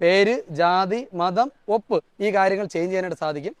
പേര് ജാതി മതം ഒപ്പ് ഈ കാര്യങ്ങൾ ചേഞ്ച് ചെയ്യാനായിട്ട് സാധിക്കും.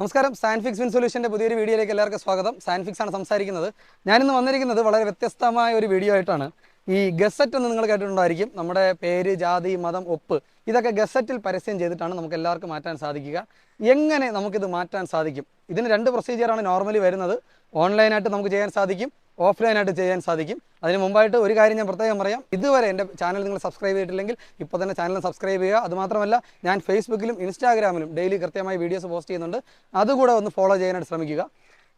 നമസ്കാരം സാൻഫിക്സ് വിൻ സൊല്യൂഷന്റെ പുതിയൊരു വീഡിയോയിലേക്ക് എല്ലാവർക്കും സ്വാഗതം. സാൻഫിക്സ് ആണ് സംസാരിക്കുന്നത്. ഞാനിന്ന് വന്നിരിക്കുന്നത് വളരെ വ്യത്യസ്തമായ ഒരു വീഡിയോ ആയിട്ടാണ്. ഈ ഗസറ്റ് എന്ന് നിങ്ങൾ കേട്ടിട്ടുണ്ടായിരിക്കും. നമ്മുടെ പേര് ജാതി മതം ഒപ്പ് ഇതൊക്കെ ഗസറ്റിൽ പരസ്യം ചെയ്തിട്ടാണ് നമുക്ക് എല്ലാവർക്കും മാറ്റാൻ സാധിക്കുക. എങ്ങനെ നമുക്കിത് മാറ്റാൻ സാധിക്കും? ഇതിന് രണ്ട് പ്രൊസീജിയറാണ് നോർമലി വരുന്നത്. ഓൺലൈനായിട്ട് നമുക്ക് ചെയ്യാൻ സാധിക്കും. ഓഫ്ലൈനായിട്ട് ചെയ്യാൻ സാധിക്കും. അതിന് മുമ്പായിട്ട് ഒരു കാര്യം ഞാൻ പ്രത്യേകം പറയാം. ഇതുവരെ എന്റെ ചാനൽ നിങ്ങൾ സബ്സ്ക്രൈബ് ചെയ്തിട്ടില്ലെങ്കിൽ ഇപ്പോൾ തന്നെ ചാനൽ സബ്സ്ക്രൈബ് ചെയ്യുക. അതുമാത്രമല്ല ഞാൻ ഫേസ്ബുക്കിലും ഇൻസ്റ്റാഗ്രാമിലും ഡെയിലി കൃത്യമായി വീഡിയോസ് പോസ്റ്റ് ചെയ്യുന്നുണ്ട്. അതുകൂടെ ഒന്ന് ഫോളോ ചെയ്യാനായിട്ട് ശ്രമിക്കുക.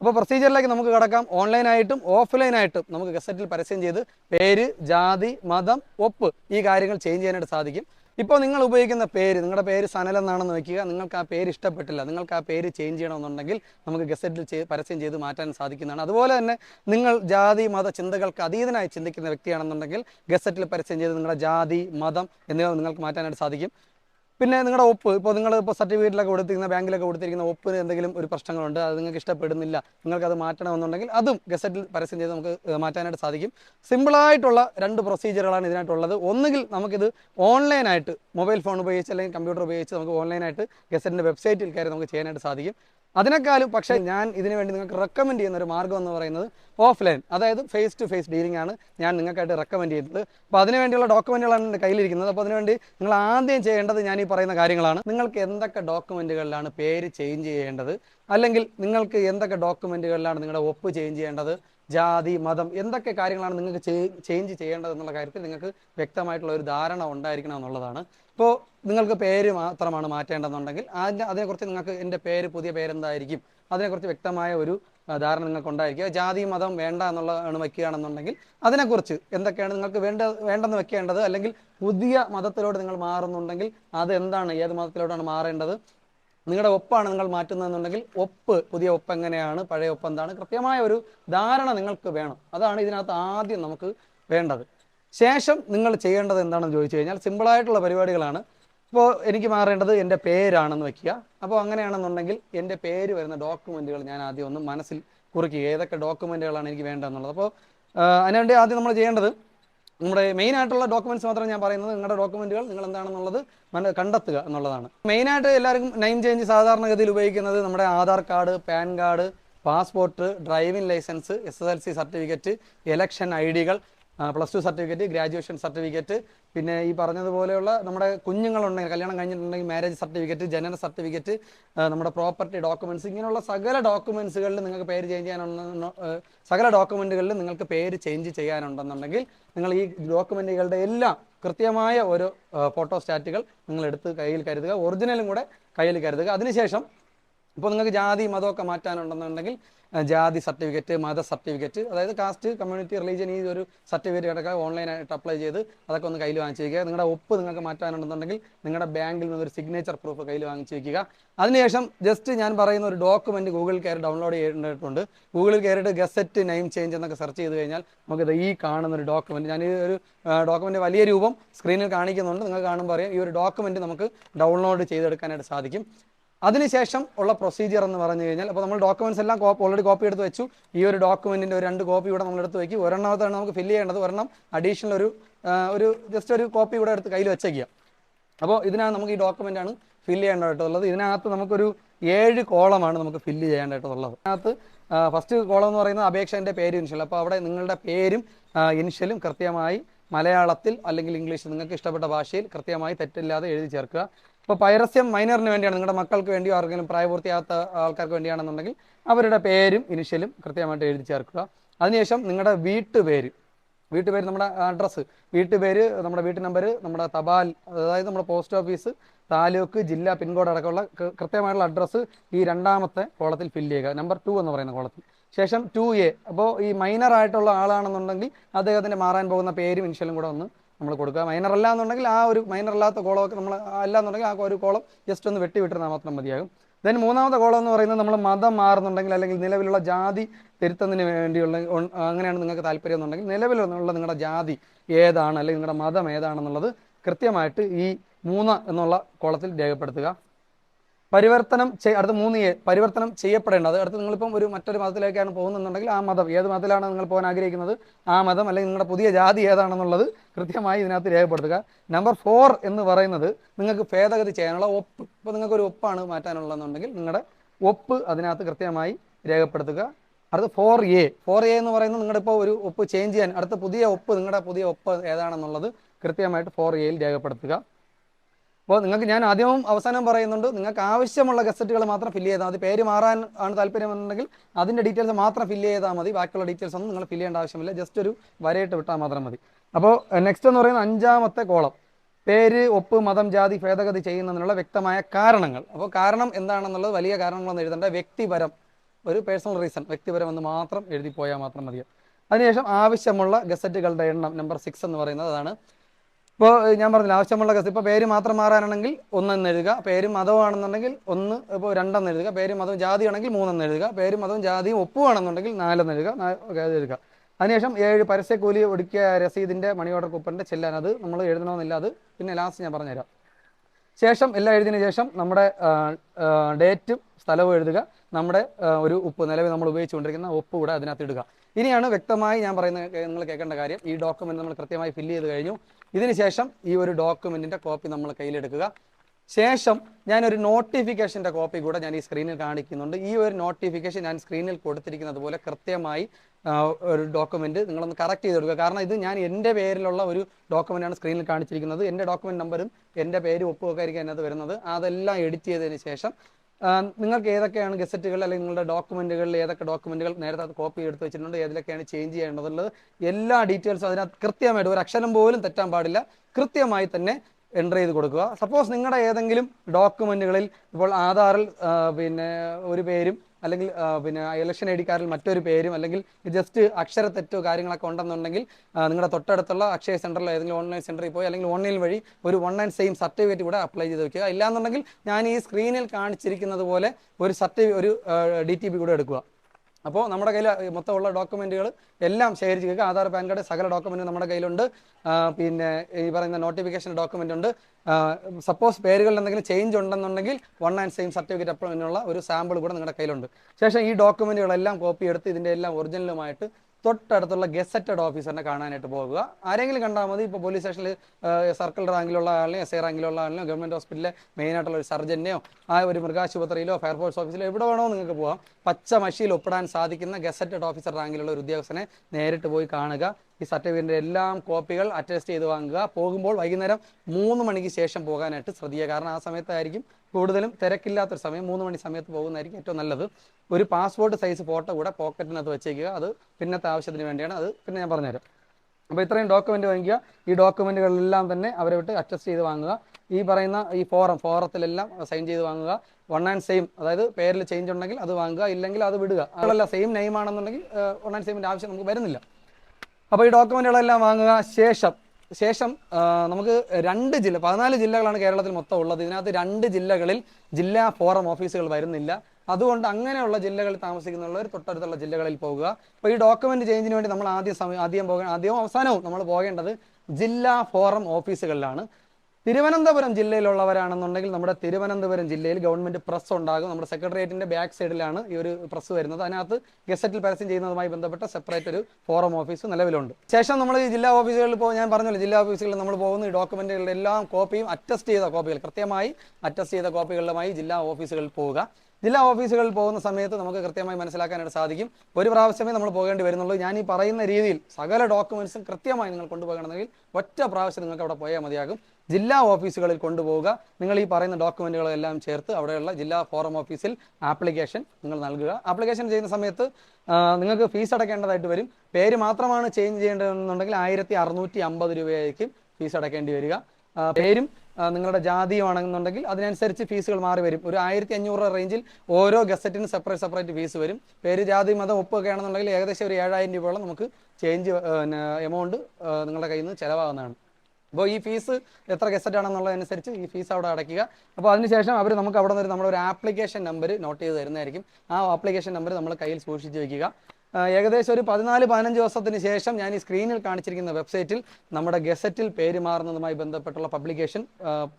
അപ്പോൾ പ്രൊസീജിയറിലേക്ക് നമുക്ക് കിടക്കാം. ഓൺലൈനായിട്ടും ഓഫ്ലൈനായിട്ടും നമുക്ക് ഗസറ്റിൽ പരസ്യം ചെയ്ത് പേര് ജാതി മതം ഒപ്പ് ഈ കാര്യങ്ങൾ ചേഞ്ച് ചെയ്യാനായിട്ട് സാധിക്കും. ഇപ്പോൾ നിങ്ങൾ ഉപയോഗിക്കുന്ന പേര് നിങ്ങളുടെ പേര് സനൽ എന്നാണെന്ന് വെക്കുക. നിങ്ങൾക്ക് ആ പേര് ഇഷ്ടപ്പെട്ടില്ല. നിങ്ങൾക്ക് ആ പേര് ചേഞ്ച് ചെയ്യണമെന്നുണ്ടെങ്കിൽ നമുക്ക് ഗസറ്റിൽ പരസ്യം ചെയ്ത് മാറ്റാൻ സാധിക്കുന്നതാണ്. അതുപോലെ തന്നെ നിങ്ങൾ ജാതി മത ചിന്തകൾക്ക് അതീതനായി ചിന്തിക്കുന്ന വ്യക്തിയാണെന്നുണ്ടെങ്കിൽ ഗസറ്റിൽ പരസ്യം ചെയ്ത് നിങ്ങളുടെ ജാതി മതം എന്നിവ നിങ്ങൾക്ക് മാറ്റാനായിട്ട് സാധിക്കും. പിന്നെ നിങ്ങളുടെ ഒപ്പ് ഇപ്പോൾ നിങ്ങൾ ഇപ്പോൾ സർട്ടിഫിക്കറ്റിലൊക്കെ കൊടുത്തിരിക്കുന്ന ബാങ്കിലൊക്കെ കൊടുത്തിരിക്കുന്ന ഒപ്പിന് എന്തെങ്കിലും ഒരു പ്രശ്നങ്ങളുണ്ട് അത് നിങ്ങൾക്ക് ഇഷ്ടപ്പെടുന്നില്ല നിങ്ങൾക്കത് മാറ്റണമെന്നുണ്ടെങ്കിൽ അതും ഗസറ്റിൽ പരസ്യം ചെയ്ത് നമുക്ക് മാറ്റാനായിട്ട് സാധിക്കും. സിമ്പിളായിട്ടുള്ള രണ്ട് പ്രൊസീജിയറുകളാണ് ഇതിനായിട്ടുള്ളത്. ഒന്നുകിൽ നമുക്കിത് ഓൺലൈനായിട്ട് മൊബൈൽ ഫോൺ ഉപയോഗിച്ച് അല്ലെങ്കിൽ കമ്പ്യൂട്ടർ ഉപയോഗിച്ച് നമുക്ക് ഓൺലൈനായിട്ട് ഗസറ്റിന്റെ വെബ്സൈറ്റിൽ കയറി നമുക്ക് ചെയ്യാനായിട്ട് സാധിക്കും. അതിനേക്കാളും പക്ഷേ ഞാൻ ഇതിനു വേണ്ടി നിങ്ങൾക്ക് റെക്കമെൻഡ് ചെയ്യുന്ന ഒരു മാർഗം എന്ന് പറയുന്നത് ഓഫ്ലൈൻ അതായത് ഫേസ് ടു ഫേസ് ഡീലിംഗ് ആണ് ഞാൻ നിങ്ങൾക്കായിട്ട് റെക്കമെൻഡ് ചെയ്യുന്നത് അപ്പോൾ അതിനുവേണ്ടിയുള്ള ഡോക്യുമെന്റുകളാണ് എന്റെ കയ്യിലിരിക്കുന്നത്. അപ്പോൾ അതിനുവേണ്ടി നിങ്ങൾ ആദ്യം ചെയ്യേണ്ടത് ഞാൻ ഈ പറയുന്ന കാര്യങ്ങളാണ്. നിങ്ങൾക്ക് എന്തൊക്കെ ഡോക്യുമെന്റുകളിലാണ് പേര് ചേഞ്ച് ചെയ്യേണ്ടത്? അല്ലെങ്കിൽ നിങ്ങൾക്ക് എന്തൊക്കെ ഡോക്യുമെന്റുകളിലാണ് നിങ്ങളുടെ ഒപ്പ് ചേഞ്ച് ചെയ്യേണ്ടത്? ജാതി മതം എന്തൊക്കെ കാര്യങ്ങളാണ് നിങ്ങൾക്ക് ചേഞ്ച് ചെയ്യേണ്ടത് എന്നുള്ള കാര്യത്തിൽ നിങ്ങൾക്ക് വ്യക്തമായിട്ടുള്ള ഒരു ധാരണ ഉണ്ടായിരിക്കണം എന്നുള്ളതാണ്. ഇപ്പോൾ നിങ്ങൾക്ക് പേര് മാത്രമാണ് മാറ്റേണ്ടതെന്നുണ്ടെങ്കിൽ അതിന്റെ അതിനെക്കുറിച്ച് നിങ്ങൾക്ക് എന്റെ പേര് പുതിയ പേരെന്തായിരിക്കും അതിനെക്കുറിച്ച് വ്യക്തമായ ഒരു ധാരണ നിങ്ങൾക്ക് ഉണ്ടായിരിക്കുക ജാതി മതം വേണ്ട എന്നുള്ളതാണ് വയ്ക്കുകയാണെന്നുണ്ടെങ്കിൽ അതിനെക്കുറിച്ച് എന്തൊക്കെയാണ് നിങ്ങൾക്ക് വേണ്ട വേണ്ടെന്ന് വെക്കേണ്ടത് അല്ലെങ്കിൽ പുതിയ മതത്തിലോട്ട് നിങ്ങൾ മാറുന്നുണ്ടെങ്കിൽ അത് എന്താണ് ഏത് മതത്തിലോട്ടാണ് മാറേണ്ടത്? നിങ്ങളുടെ ഒപ്പാണ് നിങ്ങൾ മാറ്റുന്നതെന്നുണ്ടെങ്കിൽ ഒപ്പ് പുതിയ ഒപ്പ് എങ്ങനെയാണ് പഴയ ഒപ്പ് എന്താണ്? കൃത്യമായ ഒരു ധാരണ നിങ്ങൾക്ക് വേണം. അതാണ് ഇതിനകത്ത് ആദ്യം നമുക്ക് വേണ്ടത്. ശേഷം നിങ്ങൾ ചെയ്യേണ്ടത് എന്താണെന്ന് ചോദിച്ചു കഴിഞ്ഞാൽ സിമ്പിളായിട്ടുള്ള പരിപാടികളാണ് ഇപ്പോൾ എനിക്ക് മാറേണ്ടത് എന്റെ പേരാണെന്ന് വെക്കുക. അപ്പോൾ അങ്ങനെയാണെന്നുണ്ടെങ്കിൽ എന്റെ പേര് വരുന്ന ഡോക്യുമെന്റുകൾ ഞാൻ ആദ്യം ഒന്ന് മനസ്സിൽ കുറിക്കുക. ഏതൊക്കെ ഡോക്യുമെന്റുകളാണ് എനിക്ക് വേണ്ടതെന്നുള്ളത്. അപ്പോൾ അതിനുവേണ്ടി ആദ്യം നമ്മൾ ചെയ്യേണ്ടത് നമ്മുടെ മെയിൻ ആയിട്ടുള്ള ഡോക്യുമെന്റ്സ് മാത്രം ഞാൻ പറയുന്നത് നിങ്ങളുടെ ഡോക്യുമെന്റുകൾ നിങ്ങൾ എന്താണെന്നുള്ളത് കണ്ടെത്തുക എന്നുള്ളതാണ്. മെയിൻ ആയിട്ട് എല്ലാവർക്കും നെയിം ചേഞ്ച് സാധാരണഗതിയിൽ ഉപയോഗിക്കുന്നത് നമ്മുടെ Aadhaar card PAN card passport driving licence S S L C certificate election I ഡികൾ plus two certificate graduation certificate പിന്നെ ഈ പറഞ്ഞതുപോലെയുള്ള നമ്മുടെ കുഞ്ഞുങ്ങളുണ്ടെങ്കിൽ കല്യാണം കഴിഞ്ഞിട്ടുണ്ടെങ്കിൽ മാരേജ് സർട്ടിഫിക്കറ്റ് ജനന സർട്ടിഫിക്കറ്റ് നമ്മുടെ പ്രോപ്പർട്ടി ഡോക്യുമെന്റ്സ് ഇങ്ങനെയുള്ള സകല ഡോക്യുമെന്റ്സുകളിൽ നിങ്ങൾക്ക് പേര് ചേഞ്ച് ചെയ്യാനുണ്ടെന്ന് സകല ഡോക്യുമെന്റുകളിൽ നിങ്ങൾക്ക് പേര് ചേഞ്ച് ചെയ്യാനുണ്ടെന്നുണ്ടെങ്കിൽ നിങ്ങൾ ഈ ഡോക്യുമെന്റുകളുടെ എല്ലാം കൃത്യമായ ഒരു ഫോട്ടോ സ്റ്റാറ്റുകൾ നിങ്ങൾ എടുത്ത് കയ്യിൽ കരുതുക. ഒറിജിനലും കൂടെ കയ്യിൽ കരുതുക. അതിനുശേഷം ഇപ്പോൾ നിങ്ങൾക്ക് ജാതി മതമൊക്കെ മാറ്റാനുണ്ടെന്നുണ്ടെങ്കിൽ ജാതി സർട്ടിഫിക്കറ്റ് മത സർട്ടിഫിക്കറ്റ് അതായത് കാസ്റ്റ് കമ്മ്യൂണിറ്റി റിലീജിയൻ ഈ ഒരു സർട്ടിഫിക്കറ്റ് അടക്കം ഓൺലൈനായിട്ട് അപ്ലൈ ചെയ്ത് അതൊക്കെ ഒന്ന് കയ്യിൽ വാങ്ങിച്ച് വയ്ക്കുക നിങ്ങളുടെ ഒപ്പ് നിങ്ങൾക്ക് മാറ്റാനുണ്ടെന്നുണ്ടെങ്കിൽ നിങ്ങളുടെ ബാങ്കിൽ നിന്ന് ഒരു സിഗ്നേച്ചർ പ്രൂഫ് കയ്യിൽ വാങ്ങിച്ച് വയ്ക്കുക അതിനുശേഷം ജസ്റ്റ് ഞാൻ പറയുന്ന ഒരു ഡോക്യുമെന്റ് ഗൂഗിൾ കയറി ഡൗൺലോഡ് ചെയ്തിട്ടുണ്ട് ഗൂഗിളിൽ കയറിയിട്ട് ഗസറ്റ് നെയിം ചേഞ്ച് എന്നൊക്കെ സെർച്ച് ചെയ്ത് കഴിഞ്ഞാൽ നമുക്കിത് ഈ കാണുന്ന ഒരു ഡോക്യുമെന്റ് ഞാൻ ഈ ഒരു ഡോക്യുമെന്റ് വലിയ രൂപം സ്ക്രീനിൽ കാണിക്കുന്നുണ്ട്. നിങ്ങൾ കാണുമ്പോൾ അറിയാം. ഈ ഒരു ഡോക്യുമെന്റ് നമുക്ക് ഡൗൺലോഡ് ചെയ്തെടുക്കാനായിട്ട് സാധിക്കും. അതിനുശേഷം ഉള്ള പ്രൊസീജിയർ എന്ന് പറഞ്ഞു കഴിഞ്ഞാൽ അപ്പോൾ നമ്മൾ ഡോക്യുമെന്റ്സ് എല്ലാം ഓൾറെഡി കോപ്പി എടുത്ത് വെച്ചു. ഈ ഒരു ഡോക്യുമെന്റിന്റെ ഒരു രണ്ട് കോപ്പി ഇവിടെ നമ്മൾ എടുത്ത് വെക്കും. ഒരെണ്ണത്താണ് നമുക്ക് ഫില്ല് ചെയ്യേണ്ടത്. ഒരെണ്ണം അഡീഷണൽ ഒരു ഒരു ജസ്റ്റ് ഒരു കോപ്പി ഇവിടെ എടുത്ത് കയ്യിൽ വെച്ചേക്കുക. അപ്പോൾ ഇതിനകത്ത് നമുക്ക് ഈ ഡോക്യുമെന്റ് ആണ് ഫില്ല് ചെയ്യേണ്ടതായിട്ടുള്ളത്. ഇതിനകത്ത് നമുക്കൊരു ഏഴ് കോളമാണ് നമുക്ക് ഫില്ല് ചെയ്യേണ്ടതായിട്ടുള്ളത്. അതിനകത്ത് ഫസ്റ്റ് കോളം എന്ന് പറയുന്നത് അപേക്ഷന്റെ പേര് ഇനിഷ്യൽ അപ്പോൾ അവിടെ നിങ്ങളുടെ പേരും ഇനിഷ്യലും കൃത്യമായി മലയാളത്തിൽ അല്ലെങ്കിൽ ഇംഗ്ലീഷ് നിങ്ങൾക്ക് ഇഷ്ടപ്പെട്ട ഭാഷയിൽ കൃത്യമായി തെറ്റില്ലാതെ എഴുതി ചേർക്കുക. ഇപ്പോൾ പൈറസ്യം മൈനറിന് വേണ്ടിയാണ് നിങ്ങളുടെ മക്കൾക്ക് വേണ്ടിയോ ആർക്കെങ്കിലും പ്രായപൂർത്തിയാത്ത ആൾക്കാർക്ക് വേണ്ടിയാണെന്നുണ്ടെങ്കിൽ അവരുടെ പേരും ഇനിഷ്യലും കൃത്യമായിട്ട് എഴുതി ചേർക്കുക. അതിനുശേഷം നിങ്ങളുടെ വീട്ടുപേര് വീട്ടുപേര് നമ്മുടെ അഡ്രസ്സ് വീട്ടുപേര് നമ്മുടെ വീട്ടു നമ്പർ നമ്മുടെ തപാൽ അതായത് നമ്മുടെ പോസ്റ്റ് ഓഫീസ് താലൂക്ക് ജില്ല പിൻകോഡ് അടക്കമുള്ള കൃത്യമായിട്ടുള്ള അഡ്രസ്സ് ഈ രണ്ടാമത്തെ കോളത്തിൽ ഫില്ല് ചെയ്യുക. നമ്പർ ടു എന്ന് പറയുന്ന കോളത്തിൽ. ശേഷം ടു എ അപ്പോൾ ഈ മൈനർ ആയിട്ടുള്ള ആളാണെന്നുണ്ടെങ്കിൽ അദ്ദേഹത്തിന്റെ മാറാൻ പോകുന്ന പേരും ഇനിഷ്യലും കൂടെ ഒന്ന് നമ്മൾ കൊടുക്കുക. മൈനർ അല്ല എന്നുണ്ടെങ്കിൽ ആ ഒരു മൈനർ അല്ലാത്ത കോളമൊക്കെ നമ്മൾ അല്ല എന്നുണ്ടെങ്കിൽ ആ ഒരു കോളം ജസ്റ്റ് ഒന്ന് വെട്ടി വിട്ടിരുന്നാൽ മാത്രം മതിയാകും. ദെൻ മൂന്നാമത്തെ കോളം എന്ന് പറയുന്നത് നമ്മൾ മതം മാറുന്നുണ്ടെങ്കിൽ അല്ലെങ്കിൽ നിലവിലുള്ള ജാതി തിരുത്തുന്നതിന് വേണ്ടിയുള്ള അങ്ങനെയാണ് നിങ്ങൾക്ക് താല്പര്യം എന്നുണ്ടെങ്കിൽ നിലവിലുള്ള നിങ്ങളുടെ ജാതി ഏതാണ് അല്ലെങ്കിൽ നിങ്ങളുടെ മതം ഏതാണെന്നുള്ളത് കൃത്യമായിട്ട് ഈ മൂന്ന് എന്നുള്ള കോളത്തിൽ രേഖപ്പെടുത്തുക. പരിവർത്തനം അടുത്ത മൂന്ന് എ പരിവർത്തനം ചെയ്യപ്പെടേണ്ടത്. അടുത്ത് നിങ്ങളിപ്പം ഒരു മറ്റൊരു മതത്തിലേക്കാണ് പോകുന്നുണ്ടെങ്കിൽ ആ മതം ഏത് മതത്തിലാണ് നിങ്ങൾ പോകാൻ ആഗ്രഹിക്കുന്നത്? ആ മതം അല്ലെങ്കിൽ നിങ്ങളുടെ പുതിയ ജാതി ഏതാണെന്നുള്ളത് കൃത്യമായി ഇതിനകത്ത് രേഖപ്പെടുത്തുക. നമ്പർ ഫോർ എന്ന് പറയുന്നത് നിങ്ങൾക്ക് ഭേദഗതി ചെയ്യാനുള്ള ഒപ്പ്. നിങ്ങൾക്ക് ഒരു ഒപ്പാണ് മാറ്റാനുള്ളതെന്നുണ്ടെങ്കിൽ നിങ്ങളുടെ ഒപ്പ് അതിനകത്ത് കൃത്യമായി രേഖപ്പെടുത്തുക. അടുത്ത ഫോർ എ ഫോർ എ എന്ന് പറയുന്നത് നിങ്ങളുടെ ഇപ്പോൾ ഒരു ഒപ്പ് ചേഞ്ച് ചെയ്യാൻ അടുത്ത പുതിയ ഒപ്പ് നിങ്ങളുടെ പുതിയ ഒപ്പ് ഏതാണെന്നുള്ളത് കൃത്യമായിട്ട് ഫോർ എയിൽ രേഖപ്പെടുത്തുക. അപ്പോൾ നിങ്ങൾക്ക് ഞാൻ ആദ്യവും അവസാനം പറയുന്നുണ്ട്. നിങ്ങൾക്ക് ആവശ്യമുള്ള ഗസറ്റുകൾ മാത്രം ഫില്ല് ചെയ്താൽ മതി. പേര് മാറാൻ ആണ് താല്പര്യമെന്നുണ്ടെങ്കിൽ അതിന്റെ ഡീറ്റെയിൽസ് മാത്രം ഫില്ല് ചെയ്താൽ മതി. ബാക്കിയുള്ള ഡീറ്റെയിൽസ് ഒന്നും നിങ്ങൾ ഫില്ല് ചെയ്യേണ്ട ആവശ്യമില്ല. ജസ്റ്റ് ഒരു വരയിട്ട് വിട്ടാൽ മാത്രം മതി. അപ്പോൾ നെക്സ്റ്റ് എന്ന് പറയുന്നത് അഞ്ചാമത്തെ കോളം പേര് ഒപ്പ് മതം ജാതി ഭേദഗതി ചെയ്യുന്നതിനുള്ള വ്യക്തമായ കാരണങ്ങൾ. അപ്പോൾ കാരണം എന്താണെന്നുള്ളത് വലിയ കാരണങ്ങളൊന്നും എഴുതേണ്ട. വ്യക്തിപരം ഒരു പേഴ്സണൽ റീസൺ വ്യക്തിപരം എന്ന് മാത്രം എഴുതി പോയാൽ മാത്രം മതി അതിനുശേഷം ആവശ്യമുള്ള ഗസറ്റുകളുടെ എണ്ണം നമ്പർ സിക്സ് എന്ന് പറയുന്നത് അതാണ്. ഇപ്പോൾ ഞാൻ പറഞ്ഞില്ല ആവശ്യമുള്ള കേസ് ഇപ്പോൾ പേര് മാത്രം മാറാനാണെങ്കിൽ ഒന്നെന്ന് എഴുതുക. പേര് മതമാണെന്നുണ്ടെങ്കിൽ ഒന്ന് ഇപ്പോൾ രണ്ടെന്ന് എഴുതുക. പേര് മതവും ജാതി ആണെങ്കിൽ മൂന്നെന്ന് എഴുതുക. പേര് മതവും ജാതിയും ഒപ്പുവാണെന്നുണ്ടെങ്കിൽ നാലെന്ന് എഴുതുക. എഴുതുക. അതിനുശേഷം ഏഴ് പരസ്യക്കൂലി ഒടുക്കിയ രസീതിന്റെ മണി ഓർഡർ കൂപ്പറിന്റെ ചെല്ലാൻ അത് നമ്മൾ എഴുതണമെന്നില്ല. അത് പിന്നെ ലാസ്റ്റ് ഞാൻ പറഞ്ഞുതരാം. ശേഷം എല്ലാം എഴുതിയതിന് ശേഷം നമ്മുടെ ഡേറ്റും സ്ഥലവും എഴുതുക. നമ്മുടെ ഒരു ഉപ്പ് നിലവിൽ നമ്മൾ ഉപയോഗിച്ചുകൊണ്ടിരിക്കുന്ന ഉപ്പ് കൂടെ അതിനകത്ത് ഇടുക. ഇനിയാണ് വ്യക്തമായി ഞാൻ പറയുന്ന നിങ്ങൾ കേൾക്കേണ്ട കാര്യം. ഈ ഡോക്യുമെന്റ് നമ്മൾ കൃത്യമായി ഫില്ല് ചെയ്ത് കഴിഞ്ഞു. ഇതിന് ശേഷം ഈ ഒരു ഡോക്യുമെന്റിന്റെ കോപ്പി നമ്മൾ കയ്യിലെടുക്കുക. ശേഷം ഞാനൊരു നോട്ടിഫിക്കേഷന്റെ കോപ്പി കൂടെ ഞാൻ ഈ സ്ക്രീനിൽ കാണിക്കുന്നുണ്ട്. ഈ ഒരു നോട്ടിഫിക്കേഷൻ ഞാൻ സ്ക്രീനിൽ കൊടുത്തിരിക്കുന്നത് പോലെ കൃത്യമായി ഒരു ഡോക്യുമെന്റ് നിങ്ങളൊന്ന് കറക്റ്റ് ചെയ്ത് കൊടുക്കുക കാരണം ഇത് ഞാൻ എന്റെ പേരിലുള്ള ഒരു ഡോക്യുമെന്റാണ് സ്ക്രീനിൽ കാണിച്ചിരിക്കുന്നത്. എന്റെ ഡോക്യുമെന്റ് നമ്പറും എന്റെ പേര് ഒപ്പുമൊക്കെ ആയിരിക്കും അതിനകത്ത് വരുന്നത്. അതെല്ലാം എഡിറ്റ് ചെയ്തതിന് ശേഷം നിങ്ങൾക്ക് ഏതൊക്കെയാണ് ഗസറ്റുകൾ അല്ലെങ്കിൽ നിങ്ങളുടെ ഡോക്യുമെന്റുകളിൽ ഏതൊക്കെ ഡോക്യുമെന്റുകൾ നേരത്തെ കോപ്പി എടുത്ത് വെച്ചിട്ടുണ്ട് ഏതിലൊക്കെയാണ് ചേഞ്ച് ചെയ്യേണ്ടതുള്ളത് എല്ലാ ഡീറ്റെയിൽസും അതിനകത്ത് കൃത്യമായിട്ട് ഒരു അക്ഷരം പോലും തെറ്റാൻ പാടില്ല. കൃത്യമായി തന്നെ എന്റർ ചെയ്ത് കൊടുക്കുക. സപ്പോസ് നിങ്ങളുടെ ഏതെങ്കിലും ഡോക്യുമെന്റുകളിൽ ഇപ്പോൾ ആധാറിൽ പിന്നെ ഒരു പേരും അല്ലെങ്കിൽ പിന്നെ ഇലക്ഷൻ ഐ ഡി കാർഡിൽ മറ്റൊരു പേരും അല്ലെങ്കിൽ ജസ്റ്റ് അക്ഷര തെറ്റോ കാര്യങ്ങളൊക്കെ ഉണ്ടെന്നുണ്ടെങ്കിൽ നിങ്ങളുടെ തൊട്ടടുത്തുള്ള അക്ഷയ സെന്ററിൽ ഏതെങ്കിലും ഓൺലൈൻ സെന്ററിൽ പോയി അല്ലെങ്കിൽ ഓൺലൈൻ വഴി ഒരു വൺ ആൻഡ് സെയിം സർട്ടിഫിക്കറ്റ് കൂടെ അപ്ലൈ ചെയ്ത് വെക്കുക. ഇല്ലാന്നുണ്ടെങ്കിൽ ഞാൻ ഈ സ്ക്രീനിൽ കാണിച്ചിരിക്കുന്നത് പോലെ ഒരു സർട്ടിഫി ഒരു ഡി ടി പി കൂടെ എടുക്കുക. അപ്പോൾ നമ്മുടെ കയ്യിൽ മൊത്തമുള്ള ഡോക്യുമെന്റുകൾ എല്ലാം ശേഖരിച്ച് വെക്കുക. ആധാർ പാൻ കാർഡ് സകല ഡോക്യുമെന്റ് നമ്മുടെ കയ്യിലുണ്ട്. പിന്നെ ഈ പറയുന്ന നോട്ടിഫിക്കേഷൻ ഡോക്യുമെന്റ് ഉണ്ട്. സപ്പോസ് പേരുകളിൽ എന്തെങ്കിലും ചേഞ്ച് ഉണ്ടെന്നുണ്ടെങ്കിൽ വൺ ആൻഡ് സെയിം സർട്ടിഫിക്കറ്റ് അപ്ലൈനുള്ള ഒരു സാമ്പിൾ കൂടെ നിങ്ങളുടെ കയ്യിലുണ്ട്. ശേഷം ഈ ഡോക്യുമെന്റുകളെല്ലാം കോപ്പി എടുത്ത് ഇതിന്റെ എല്ലാം ഒറിജിനലുമായിട്ട് തൊട്ടടുത്തുള്ള ഗസറ്റഡ് ഓഫീസറിനെ കാണാനായിട്ട് പോകുക ആരെങ്കിലും കണ്ടാൽ മതി. ഇപ്പോൾ പോലീസ് സ്റ്റേഷനിൽ സർക്കിൾ റാങ്കിലുള്ള ആളിനെയോ എസ് ഐ റാങ്കിലുള്ള ആളിനെയോ ഗവൺമെന്റ് ഹോസ്പിറ്റലിലെ മെയിനായിട്ടുള്ള ഒരു സർജനെയോ ആ ഒരു മൃഗാശുപത്രിയിലോ ഫയർഫോഴ്സ് ഓഫീസിലോ എവിടെ വേണോ നിങ്ങൾക്ക് പോകാം പച്ച മഷിയിൽ ഒപ്പിടാൻ സാധിക്കുന്ന ഗസറ്റഡ് ഓഫീസർ റാങ്കിലുള്ള ഒരു ഉദ്യോഗസ്ഥനെ നേരിട്ട് പോയി കാണുക. ഈ സർട്ടിഫിക്കറ്റിന്റെ എല്ലാം കോപ്പികൾ അറ്റസ്റ്റ് ചെയ്ത് വാങ്ങുക. പോകുമ്പോൾ വൈകുന്നേരം മൂന്ന് മണിക്ക് ശേഷം പോകാനായിട്ട് ശ്രദ്ധിക്കുക. കാരണം ആ സമയത്തായിരിക്കും കൂടുതലും തിരക്കില്ലാത്തൊരു സമയം മൂന്ന് മണി സമയത്ത് പോകുന്നതായിരിക്കും ഏറ്റവും നല്ലത്. ഒരു പാസ്പോർട്ട് സൈസ് ഫോട്ടോ കൂടെ പോക്കറ്റിനകത്ത് വെച്ചേക്കുക. അത് പിന്നത്തെ ആവശ്യത്തിന് വേണ്ടിയാണ്. അത് പിന്നെ ഞാൻ പറഞ്ഞുതരാം. അപ്പോൾ ഇത്രയും ഡോക്യുമെന്റ് വാങ്ങിക്കുക. ഈ ഡോക്യുമെന്റുകളെല്ലാം തന്നെ അവരെ വിട്ട് അറ്റസ്റ്റ് ചെയ്ത് വാങ്ങുക. ഈ പറയുന്ന ഈ ഫോറം ഫോറത്തിലെല്ലാം സൈൻ ചെയ്ത് വാങ്ങുക. വൺ ആൻഡ് സെയിം അതായത് പേരിൽ ചേഞ്ച് ഉണ്ടെങ്കിൽ അത് വാങ്ങുക. ഇല്ലെങ്കിൽ അത് വിടുക. അതല്ല സെയിം നെയിം ആണെന്നുണ്ടെങ്കിൽ വൺ ആൻഡ് സെയിമിന്റെ ആവശ്യം നമുക്ക് വരുന്നില്ല. അപ്പോൾ ഈ ഡോക്യുമെന്റുകളെല്ലാം വാങ്ങുക. ശേഷം ശേഷം നമുക്ക് രണ്ട് ജില്ല പതിനാല് ജില്ലകളാണ് കേരളത്തിൽ മൊത്തം ഉള്ളത്. ഇതിനകത്ത് രണ്ട് ജില്ലകളിൽ ജില്ലാ ഫോറം ഓഫീസുകൾ വരുന്നില്ല. അതുകൊണ്ട് അങ്ങനെയുള്ള ജില്ലകളിൽ താമസിക്കുന്നുള്ളവർ തൊട്ടടുത്തുള്ള ജില്ലകളിൽ പോകുക. അപ്പോൾ ഈ ഡോക്യുമെന്റ് ചേഞ്ചിന് വേണ്ടി നമ്മൾ ആദ്യം ആദ്യം പോകേണ്ട ആദ്യവും അവസാനവും നമ്മൾ പോകേണ്ടത് ജില്ലാ ഫോറം ഓഫീസുകളിലാണ്. തിരുവനന്തപുരം ജില്ലയിലുള്ളവരാണെന്നുണ്ടെങ്കിൽ നമ്മുടെ തിരുവനന്തപുരം ജില്ലയിൽ ഗവൺമെന്റ് പ്രസ് ഉണ്ടാകും. നമ്മുടെ സെക്രട്ടേറിയറ്റിന്റെ ബാക്ക് സൈഡിലാണ് ഈ ഒരു പ്രസ് വരുന്നത്. അതിനകത്ത് ഗസറ്റിൽ പരസ്യം ചെയ്യുന്നതുമായി ബന്ധപ്പെട്ട സെപ്പറേറ്റ് ഒരു ഫോറം ഓഫീസ് നിലവിലുണ്ട്. ശേഷം നമ്മൾ ഈ ജില്ലാ ഓഫീസുകളിൽ ഇപ്പോൾ ഞാൻ പറഞ്ഞല്ലോ ജില്ലാ ഓഫീസുകളിൽ നമ്മൾ പോകുന്ന. ഈ ഡോക്യുമെന്റുകളുടെ എല്ലാം കോപ്പിയും അറ്റസ്റ്റ് ചെയ്ത കോപ്പികൾ കൃത്യമായി അറ്റസ്റ്റ് ചെയ്ത കോപ്പികളുമായി ജില്ലാ ഓഫീസുകളിൽ പോവുക. ജില്ലാ ഓഫീസുകളിൽ പോകുന്ന സമയത്ത് നമുക്ക് കൃത്യമായി മനസ്സിലാക്കാനായിട്ട് സാധിക്കും. ഒരു പ്രാവശ്യമേ നമ്മൾ പോകേണ്ടി വരുന്നുള്ളൂ. ഞാൻ ഈ പറയുന്ന രീതിയിൽ സകല ഡോക്യുമെന്റ്സും കൃത്യമായി നിങ്ങൾ കൊണ്ടുപോകണമെങ്കിൽ ഒറ്റ പ്രാവശ്യം നിങ്ങൾക്ക് അവിടെ പോയാൽ മതിയാകും. ജില്ലാ ഓഫീസുകളിൽ കൊണ്ടുപോവുക. നിങ്ങൾ ഈ പറയുന്ന ഡോക്യുമെന്റുകളെല്ലാം ചേർത്ത് അവിടെയുള്ള ജില്ലാ ഫോറം ഓഫീസിൽ ആപ്ലിക്കേഷൻ നിങ്ങൾ നൽകുക. ആപ്ലിക്കേഷൻ ചെയ്യുന്ന സമയത്ത് നിങ്ങൾക്ക് ഫീസ് അടയ്ക്കേണ്ടതായിട്ട് വരും. പേര് മാത്രമാണ് ചേഞ്ച് ചെയ്യേണ്ടതെന്നുണ്ടെങ്കിൽ ആയിരത്തി അറുന്നൂറ്റി അമ്പത് രൂപയായിരിക്കും ഫീസ് അടയ്ക്കേണ്ടി വരിക. പേരും നിങ്ങളുടെ ജാതിയുമാണെന്നുണ്ടെങ്കിൽ അതിനനുസരിച്ച് ഫീസുകൾ മാറി വരും. ഒരു ആയിരത്തി അഞ്ഞൂറ് രൂപ റേഞ്ചിൽ ഓരോ ഗസറ്റിനും സെപ്പറേറ്റ് സെപ്പറേറ്റ് ഫീസ് വരും. പേര് ജാതി മതം ഒപ്പൊക്കെ ആണെന്നുണ്ടെങ്കിൽ ഏകദേശം ഒരു ഏഴായിരം രൂപയോളം നമുക്ക് ചേഞ്ച് എമൗണ്ട് നിങ്ങളുടെ കയ്യിൽ നിന്ന് ചിലവാകുന്നതാണ്. അപ്പോൾ ഈ ഫീസ് എത്ര ഗസറ്റ് ആണെന്നുള്ളതനുസരിച്ച് ഈ ഫീസ് അവിടെ അടയ്ക്കുക. അപ്പോൾ അതിനുശേഷം അവർ നമുക്ക് അവിടെ നിന്ന് നമ്മുടെ ഒരു ആപ്ലിക്കേഷൻ നമ്പർ നോട്ട് ചെയ്ത് തരുന്നതായിരിക്കും. ആ ആപ്ലിക്കേഷൻ നമ്പർ നമ്മൾ കയ്യിൽ സൂക്ഷിച്ച് വെക്കുക. ആ, ഏകദേശം ഒരു പതിനാല് പതിനഞ്ച് ദിവസത്തിന് ശേഷം ഞാൻ ഈ സ്ക്രീനിൽ കാണിച്ചിരിക്കുന്ന വെബ്സൈറ്റിൽ നമ്മുടെ ഗസറ്റിൽ പേര് മാറുന്നതുമായി ബന്ധപ്പെട്ടുള്ള പബ്ലിക്കേഷൻ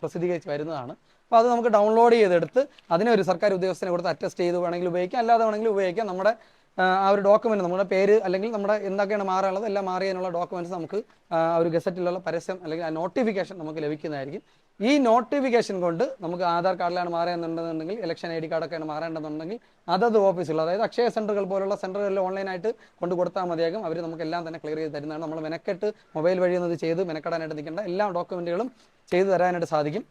പ്രസിദ്ധീകരിച്ച് വരുന്നതാണ്. അപ്പോൾ അത് നമുക്ക് ഡൗൺലോഡ് ചെയ്തെടുത്ത് അതിനെ ഒരു സർക്കാർ ഉദ്യോഗസ്ഥനെ കൊടുത്ത് അറ്റസ്റ്റ് ചെയ്ത് വേണമെങ്കിൽ ഉപയോഗിക്കാം. അല്ലാതെ വേണമെങ്കിൽ ഉപയോഗിക്കാം. നമ്മുടെ ആ, ഒരു ഡോക്യുമെന്റ് നമ്മുടെ പേര് അല്ലെങ്കിൽ നമ്മുടെ എന്തൊക്കെയാണ് മാറാനുള്ളത് എല്ലാം മാറിയതിനുള്ള ഡോക്യുമെന്റ്സ് നമുക്ക് ആ ഒരു ഗസറ്റിലുള്ള പരസ്യം അല്ലെങ്കിൽ ആ നോട്ടിഫിക്കേഷൻ നമുക്ക് ലഭിക്കുന്നതായിരിക്കും. ഈ നോട്ടിഫിക്കേഷൻ കൊണ്ട് നമുക്ക് ആധാർ കാർഡിലാണ് മാറേണ്ടതെന്നുണ്ടെങ്കിൽ ഇലക്ഷൻ ഐ ഡി കാർഡൊക്കെയാണ് മാറേണ്ടതെന്നുണ്ടെങ്കിൽ അതത് ഓഫീസുകൾ അതായത് അക്ഷയ സെന്ററുകൾ പോലുള്ള സെന്ററുകളിൽ ഓൺലൈനായിട്ട് കൊണ്ട് കൊടുത്താൽ മതിയാകും. അവർ നമുക്ക് എല്ലാം തന്നെ ക്ലിയർ ചെയ്ത് തരുന്നതാണ്. നമ്മൾ മെനക്കെട്ട് മൊബൈൽ വഴി എന്നത് ചെയ്ത് മെനക്കെടാനായിട്ട് നിൽക്കേണ്ട എല്ലാ ഡോക്യുമെന്റുകളും ചെയ്തു തരാനായിട്ട് സാധിക്കും.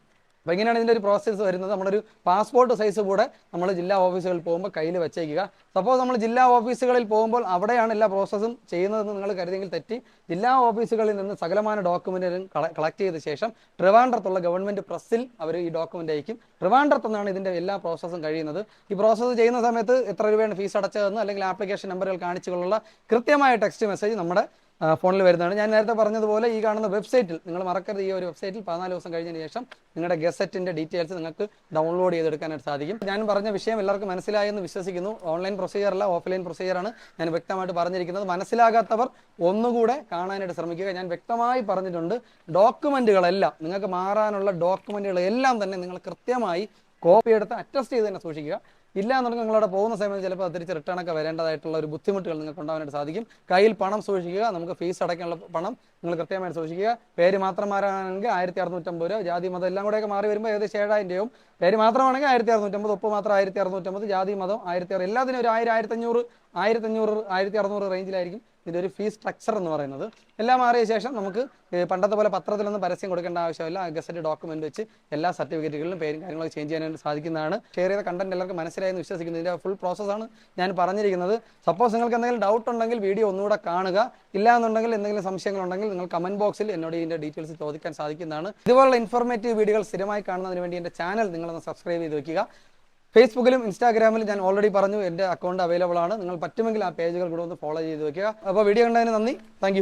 അപ്പോൾ ഇങ്ങനെയാണ് ഇതിന്റെ ഒരു പ്രോസസ്സ് വരുന്നത്. ഒരു പാസ്പോർട്ട് സൈസ് കൂടെ നമ്മൾ ജില്ലാ ഓഫീസുകളിൽ പോകുമ്പോൾ കയ്യിൽ വെച്ചേക്കുക. സപ്പോസ് നമ്മൾ ജില്ലാ ഓഫീസുകളിൽ പോകുമ്പോൾ അവിടെയാണ് എല്ലാ പ്രോസസ്സും ചെയ്യുന്നതെന്ന് നിങ്ങൾ കരുതിയെങ്കിൽ തെറ്റി. ജില്ലാ ഓഫീസുകളിൽ നിന്ന് സകലമാന ഡോക്യുമെന്റുകളും കളക്ട് ചെയ്ത ശേഷം ട്രിവാൻഡ്രത്തുള്ള ഗവൺമെന്റ് പ്രസ്സിൽ അവർ ഈ ഡോക്യുമെന്റ് അയക്കും. ട്രിവാൻഡ്രത്ത് നിന്നാണ് ഇതിന്റെ എല്ലാ പ്രോസസ്സും കഴിയുന്നത്. ഈ പ്രോസസ്സ് ചെയ്യുന്ന സമയത്ത് എത്ര രൂപയാണ് ഫീസ് അടച്ചതെന്ന് അല്ലെങ്കിൽ ആപ്ലിക്കേഷൻ നമ്പറുകൾ കാണിച്ചുകൊണ്ടുള്ള കൃത്യമായ ടെക്സ്റ്റ് മെസ്സേജ് നമ്മുടെ ഫോണിൽ വരുന്നതാണ്. ഞാൻ നേരത്തെ പറഞ്ഞതുപോലെ ഈ കാണുന്ന വെബ്സൈറ്റിൽ നിങ്ങൾ മറക്കരുത് ഈ ഒരു വെബ്സൈറ്റിൽ പതിനാല് ദിവസം കഴിഞ്ഞതിന് ശേഷം നിങ്ങളുടെ ഗസറ്റിന്റെ ഡീറ്റെയിൽസ് നിങ്ങൾക്ക് ഡൗൺലോഡ് ചെയ്തെടുക്കാനായിട്ട് സാധിക്കും. ഞാൻ പറഞ്ഞ വിഷയം എല്ലാവർക്കും മനസ്സിലായെന്ന് വിശ്വസിക്കുന്നു. ഓൺലൈൻ പ്രൊസീജിയർ അല്ല ഓഫ്ലൈൻ പ്രൊസീജിയറാണ് ഞാൻ വ്യക്തമായിട്ട് പറഞ്ഞിരിക്കുന്നത്. മനസ്സിലാകാത്തവർ ഒന്നുകൂടെ കാണാനായിട്ട് ശ്രമിക്കുക. ഞാൻ വ്യക്തമായി പറഞ്ഞിട്ടുണ്ട് ഡോക്യുമെന്റുകളെല്ലാം നിങ്ങൾക്ക് മാറാനുള്ള ഡോക്യുമെന്റുകളെല്ലാം തന്നെ നിങ്ങൾ കൃത്യമായി കോപ്പി എടുത്ത് അറ്റസ്റ്റ് ചെയ്ത് തന്നെ സൂക്ഷിക്കുക. ഇല്ല എന്നുണ്ടെങ്കിൽ നിങ്ങളവിടെ പോകുന്ന സമയത്ത് ചിലപ്പോൾ തിരിച്ച് റിട്ടേൺ ഒക്കെ വരേണ്ടതായിട്ടുള്ള ഒരു ബുദ്ധിമുട്ടുകൾ നിങ്ങൾക്ക് ഉണ്ടാവാനായിട്ട് സാധിക്കും. കയ്യിൽ പണം സൂക്ഷിക്കുക നമുക്ക് ഫീസ് അടയ്ക്കാനുള്ള പണം നിങ്ങൾ കൃത്യമായിട്ട് സൂക്ഷിക്കുക. പേര് മാത്രം മാറാണെങ്കിൽ ആയിരത്തി അറുന്നൂറ്റമ്പത് രൂപ ജാതി മതം എല്ലാം കൂടെയൊക്കെ മാറി വരുമ്പോൾ ഏകദേശം ഏഴായിരം രൂപയും. പേര് മാത്രമാണെങ്കിൽ ആയിരത്തി അറുന്നൂറ്റമ്പത് ഉപ്പ് മാത്രം ആയിരത്തി അറുന്നൂറ്റമ്പത് ജാതി മതം ആയിരത്തി അറുപത് എല്ലാത്തിനും ഒരു ആയിരം ആയിരത്തഞ്ഞൂറ് ആയിരത്തഞ്ഞൂറ് ആയിരത്തി അറുന്നൂറ് റേഞ്ചിലായിരിക്കും ഇതിന്റെ ഒരു ഫീസ് സ്ട്രക്ചർ എന്ന് പറയുന്നത്. എല്ലാം മാറിയ ശേഷം നമുക്ക് പണ്ടത്തെ പോലെ പത്രത്തിലൊന്നും പരസ്യം കൊടുക്കേണ്ട ആവശ്യമില്ല. ഗസറ്റ് ഡോക്യുമെന്റ് വെച്ച് എല്ലാ സർട്ടിഫിക്കറ്റുകളിലും പേരും കാര്യങ്ങളൊക്കെ ചേഞ്ച് ചെയ്യാനായിട്ട് സാധിക്കുന്നതാണ്. ഷെയർ ചെയ്ത കണ്ടന്റ് എല്ലാവർക്കും മനസ്സിലായെന്ന് വിശ്വസിക്കുന്നു. ഇതിന്റെ ഫുൾ പ്രോസസ്സാണ് ഞാൻ പറഞ്ഞിരിക്കുന്നത്. സപ്പോസ് നിങ്ങൾക്ക് എന്തെങ്കിലും ഡൗട്ട് ഉണ്ടെങ്കിൽ വീഡിയോ ഒന്നുകൂടെ കാണുക. ഇല്ല എന്നുണ്ടെങ്കിൽ എന്തെങ്കിലും സംശയങ്ങളുണ്ടെങ്കിൽ നിങ്ങൾ കമന്റ് ബോക്സിൽ എന്നോട് ഇതിന്റെ ഡീറ്റെയിൽസ് ചോദിക്കാൻ സാധിക്കുന്നതാണ്. ഇതുപോലുള്ള ഇൻഫോർമേറ്റീവ് വീഡിയോകൾ സ്ഥിരമായി കാണുന്നതിന് വേണ്ടി എന്റെ ചാനൽ നിങ്ങളൊന്ന് സബ്സ്ക്രൈബ് ചെയ്ത് വെക്കുക. ഫേസ്ബുക്കിലും ഇൻസ്റ്റാഗ്രാമിലും ഞാൻ ഓൾറെഡി പറഞ്ഞു എന്റെ അക്കൗണ്ട് അവൈലബിൾ ആണ്. നിങ്ങൾ പറ്റുമെങ്കിൽ ആ പേജുകൾ കൂടെ ഒന്ന് ഫോളോ ചെയ്ത് വെക്കുക. അപ്പോൾ വീഡിയോ കണ്ടതിന് നന്ദി. താങ്ക്